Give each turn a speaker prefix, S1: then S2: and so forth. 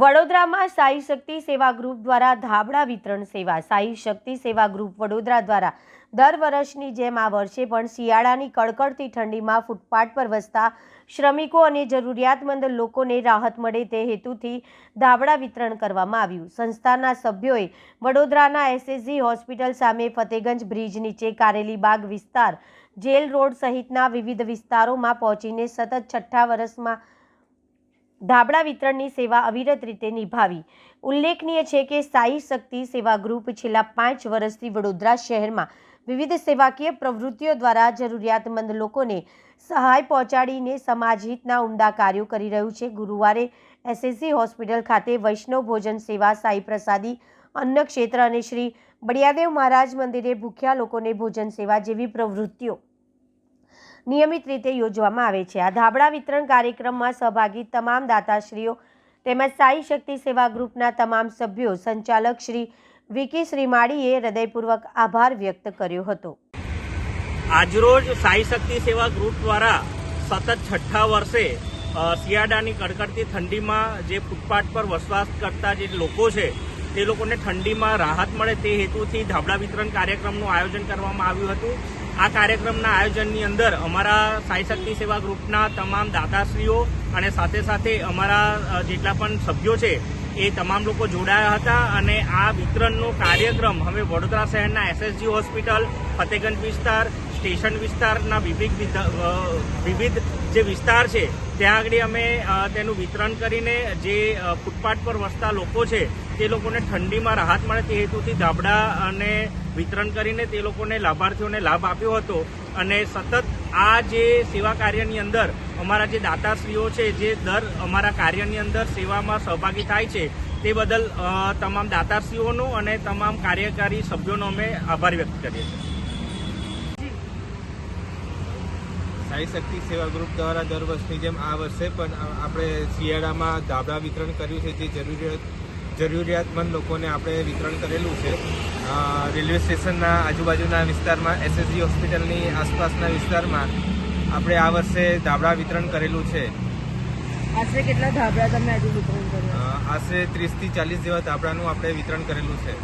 S1: વડોદરામાં સાઈ શક્તિ સેવા ગ્રુપ દ્વારા ધાબળા વિતરણ સેવા. સાઈ શક્તિ સેવા ગ્રુપ વડોદરા દ્વારા દર વર્ષની જેમ આ વર્ષે પણ શિયાળાની કડકડતી ઠંડીમાં ફૂટપાથ પર વસતા શ્રમિકો અને જરૂરિયાતમંદ લોકોને રાહત મળે તે હેતુથી ધાબળા વિતરણ કરવામાં આવ્યું. સંસ્થાના સભ્યોએ વડોદરાના એસએસજી હોસ્પિટલ સામે ફતેગંજ બ્રિજ નીચે કારેલી બાગ વિસ્તાર, જેલ રોડ સહિતના વિવિધ વિસ્તારોમાં પહોંચીને સતત છઠ્ઠા વર્ષમાં ધાબળા વિતરણની સેવા અવિરત રીતે નિભાવી. ઉલ્લેખનીય છે કે સાઈ શક્તિ સેવા ગ્રુપ છેલ્લા પાંચ વર્ષથી વડોદરા શહેરમાં વિવિધ સેવાકીય પ્રવૃત્તિઓ દ્વારા જરૂરિયાતમંદ લોકોને સહાય પહોંચાડીને સમાજહિતના ઉમદા કાર્યો કરી રહ્યું છે. ગુરુવારે એસએસસી હોસ્પિટલ ખાતે વૈષ્ણવ ભોજન સેવા સાઈ પ્રસાદી અન્ન ક્ષેત્ર અને શ્રી બળિયાદેવ મહારાજ મંદિરે ભૂખ્યા લોકોને ભોજન સેવા જેવી પ્રવૃત્તિઓ નિયમિત રીતે યોજવામાં આવે છે. આ ધાબળા વિતરણ કાર્યક્રમમાં સહભાગી તમામ દાતાશ્રીઓ તેમજ સાઈ શક્તિ સેવા ગ્રુપના તમામ સભ્યો, સંચાલક શ્રી વિકી શ્રીમાળીએ હૃદયપૂર્વક આભાર વ્યક્ત કર્યો હતો.
S2: આજરોજ સાઈ શક્તિ સેવા ગ્રુપ દ્વારા સતત છઠ્ઠા વર્ષે શિયાળાની કડકડતી ઠંડીમાં જે ફૂટપાથ પર વસવાટ કરતા જે લોકો છે, તે લોકોને ઠંડીમાં રાહત મળે તે હેતુથી ધાબળા વિતરણ કાર્યક્રમનું આયોજન કરવામાં આવ્યું હતું. આ કાર્યક્રમના આયોજનની અંદર અમારા સાઈ શક્તિ સેવા ગ્રુપના તમામ દાતાશ્રીઓ અને સાથે સાથે અમારા જેટલા પણ સભ્યો છે, એ તમામ લોકો જોડાયા હતા અને આ વિતરણનો કાર્યક્રમ હવે વડોદરા શહેરના એસએસજી હોસ્પિટલ, ફતેગંજ વિસ્તાર, સ્ટેશન વિસ્તારના વિવિધ વિધ- વિવિધ જે વિસ્તાર છે, ત્યાં આગળ અમે તેનું વિતરણ કરીને જે ફૂટપાથ પર વસતા લોકો છે તે લોકોને ઠંડીમાં રાહત મળે તે હેતુથી ધાબળા અને વિતરણ કરીને તે લોકોને લાભાર્થીઓને લાભ આપ્યો હતો. અને સતત આ જે સેવા કાર્યની અંદર અમારા જે દાતાશ્રીઓ છે, જે દર અમારા કાર્યની અંદર સેવામાં સહભાગી થાય છે, તે બદલ તમામ દાતાશ્રીઓનો અને તમામ કાર્યકારી સભ્યોનો અમે આભાર વ્યક્ત કરીએ છીએ.
S3: સાઈ શક્તિ સેવા ગ્રુપ દ્વારા દર વર્ષની જેમ આ વર્ષે પણ આપણે શિયાળામાં ધાબળા વિતરણ કર્યું છે, જે જરૂરિયાત જરૂરિયાતમંદ લોકોને આપણે વિતરણ કરેલું છે. રેલવે સ્ટેશનના આજુબાજુના વિસ્તારમાં એસએસજી હોસ્પિટલની આસપાસના વિસ્તારમાં આપણે આ વર્ષે ધાબળા વિતરણ કરેલું છે.
S4: આશરે કેટલા ધાબળા તમે આજે વિતરણ કર્યું?
S3: આશરે ત્રીસથી ચાલીસ જેવા ધાબળાનું આપણે વિતરણ કરેલું છે.